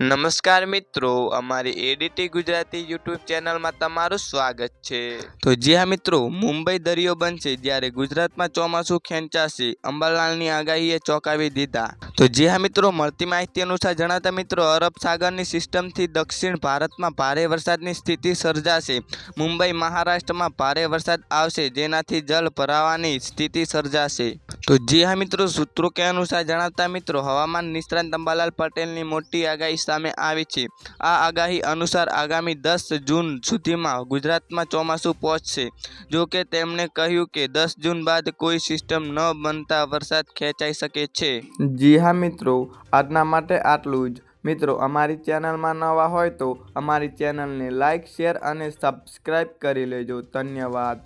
નમસ્કાર મિત્રો, અમારી એડીટી ગુજરાતી યુટ્યુબ ચેનલમાં તમારું સ્વાગત છે. તો જી હા મિત્રો, મુંબઈ દરિયો બનશે જ્યારે ગુજરાતમાં ચોમાસું ખેંચાશે. અંબાલાલની આગાહીએ ચોંકાવી દીધા. તો જી હા મિત્રો, મળતી માહિતી અનુસાર જણાતા મિત્રો, અરબ સાગરની સિસ્ટમથી દક્ષિણ ભારતમાં ભારે વરસાદની સ્થિતિ સર્જાશે. મુંબઈ મહારાષ્ટ્રમાં ભારે વરસાદ આવશે, જેનાથી જળ ભરાવાની સ્થિતિ સર્જાશે. તો જી હા મિત્રો, સૂત્રો કે અનુસાર જણાવતા મિત્રો, હવામાન નિષ્ણાંત અંબાલાલ પટેલની મોટી આગાહી સામે આવી છે. આ આગાહી અનુસાર આગામી દસ જૂન સુધીમાં ગુજરાતમાં ચોમાસું પહોંચશે. જો કે તેમણે કહ્યું કે દસ જૂન બાદ કોઈ સિસ્ટમ ન બનતા વરસાદ ખેંચાઈ શકે છે. જી હા મિત્રો, આજના માટે આટલું જ. મિત્રો, અમારી ચેનલમાં નવા હોય તો અમારી ચેનલને લાઇક શેર અને સબસ્ક્રાઈબ કરી લેજો. ધન્યવાદ.